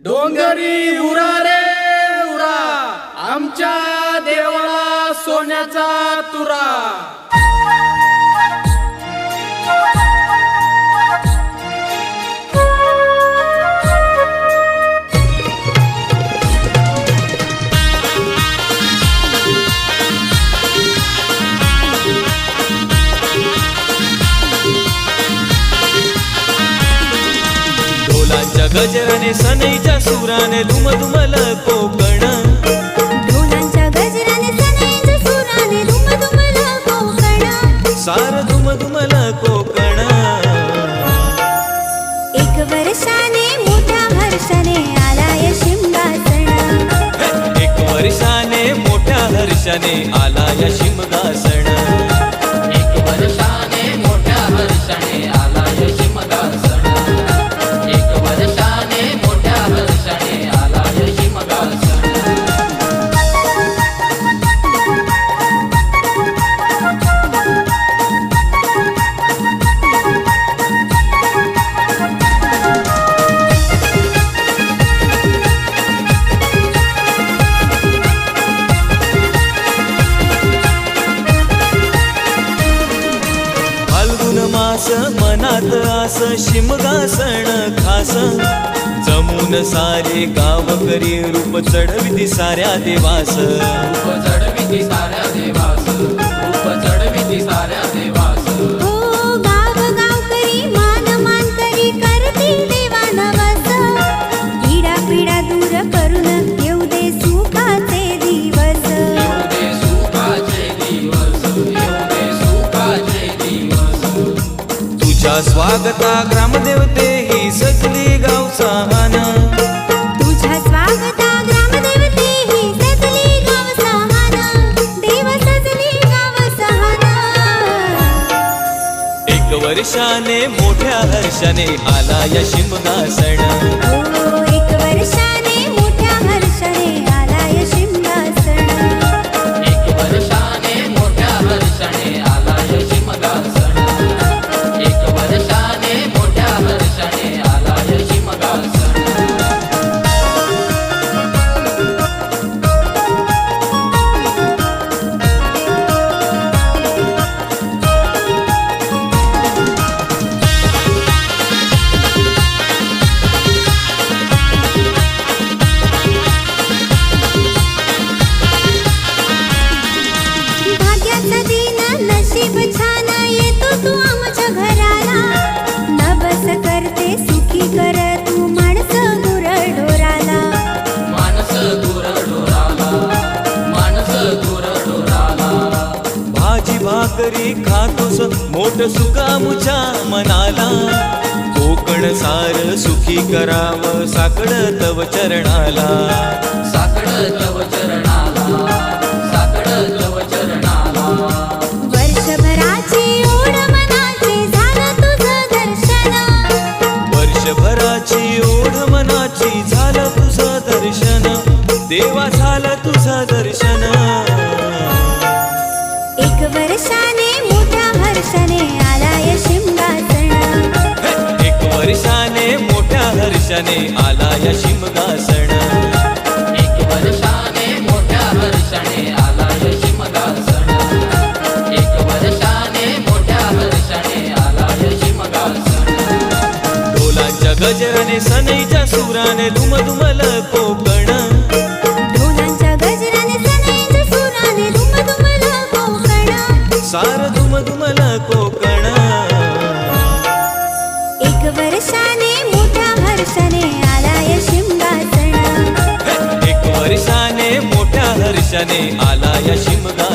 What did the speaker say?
डोंगरी उरा रे उरा. आमच्या देवाला सोन्याचा तुरा. गजराने सनईच्या सुराने दुम दुमल कोकण. ढोलांच्या गजराने सनईच्या सुराने कोकण. सार दुम दुमल कोकण. एक वर्षाने मोठ्या हर्षाने आलाय एक वर्षाने मोठ्या हर्षाने आला या मनात आस शिमगासण खास. जमून सारे गाव करी रूप चढविती साऱ्या देवास. चढविती साऱ्या देवास. रूप चढविती साऱ्या स्वागता ग्रामदेवते ही सजली गावचा मान तुझ्या स्वागता ग्रामदेवते ही सजली गाव सहाना देव सजली गाव सहाना एक वर्षाने मोठ्या हर्षाने आला या शिमगासण हो खातोस मोठ सुकामुच्या मनाला. कोकण सार सुखी कराव साकड तव चरणाला. साकड हर्षाने आला या शिमगा सण आला या शिमगा